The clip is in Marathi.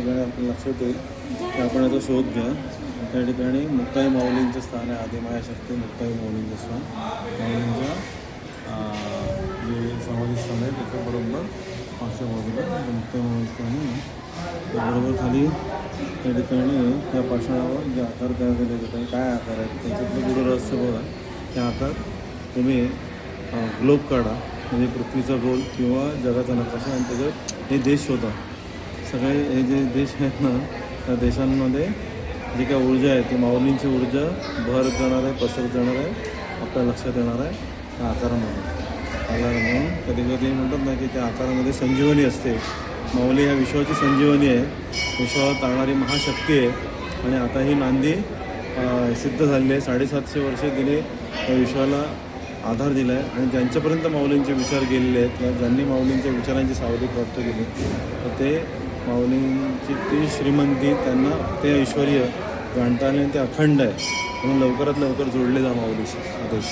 ठिकाणी आपल्या लक्षात येईल की आपण याचा शोध घ्या. त्या ठिकाणी मुक्ताई माऊलींचं स्थान आहे. आदिमाया शक्ती मुक्ताई माऊलींचं स्थान. माऊलींच्या जे समाधी स्थान आहे त्याच्याबरोबर मागच्या म्हणजे बाजूला मुक्ताई माऊली स्थान आहे. त्याबरोबर खाली त्या ठिकाणी त्या पाषाणावर जे आकार तयार केले जातात काय आकार आहेत त्याच्यातलं पुढं रहस्य बघा. त्या आकार तुम्ही ग्लोब काढा. म्हणजे पृथ्वीचा गोल किंवा जगाचा नकाशा आणि त्याच्यात हे देश शोधा. सगळे हे जे देश आहेत ना त्या देशांमध्ये जी काय ऊर्जा आहे ती माऊलींची ऊर्जा भरत जाणार आहे पसरत जाणार आहे आपल्या लक्षात येणार आहे त्या आकारामध्ये. आकार म्हणून कधी कधी म्हणतात ना की त्या आकारामध्ये संजीवनी असते. माऊली ह्या विश्वाची संजीवनी आहे. विश्वावर ताणणारी महाशक्ती आहे. आणि आता ही नांदी सिद्ध झालेली आहे. साडेसातशे वर्षे तिने या विश्वाला आधार दिला आहे. आणि ज्यांच्यापर्यंत माऊलींचे विचार गेलेले आहेत ज्यांनी माऊलींच्या विचारांची सावधी प्राप्त केली तर ते माऊलींची ती श्रीमंती त्यांना ते ऐश्वर्य जाणता आणि ते अखंड आहे. म्हणून लवकरात लवकर जोडले जा माऊलीशी. आदेश